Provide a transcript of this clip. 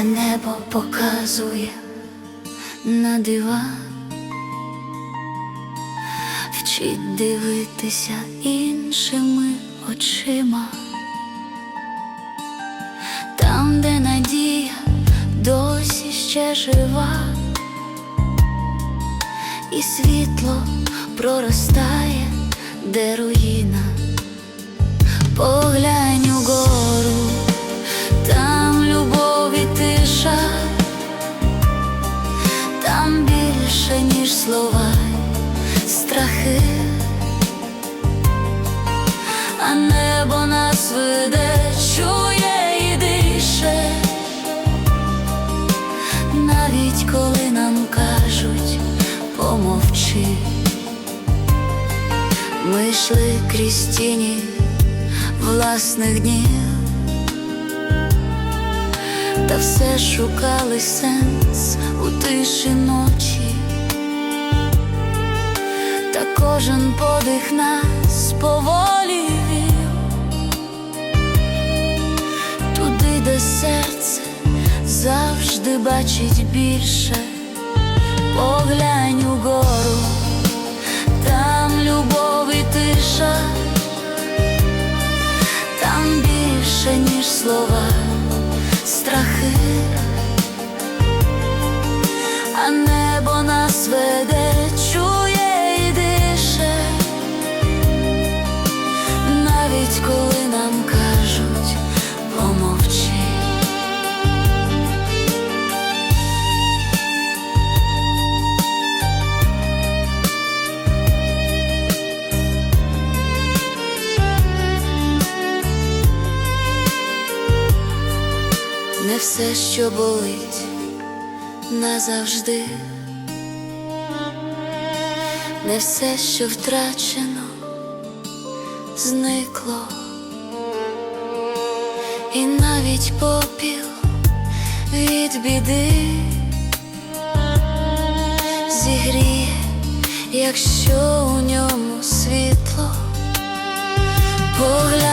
а небо показує на дива, вчить дивитися іншими очима, там, де надія досі ще жива, і світло проростає, де руїн. Й страхи, а небо нас веде, чує і дише, навіть коли нам кажуть помовчи. Ми йшли крізь тіні власних днів, та все шукали сенс кожен подих нас поволі туди, де серце завжди бачить більше, поглянь угору, там любов і тиша там більше, ніж слова, страхи, не все, що болить назавжди, не все, що втрачено, зникло, і навіть попіл від біди зігріє, якщо у ньому світло погляд.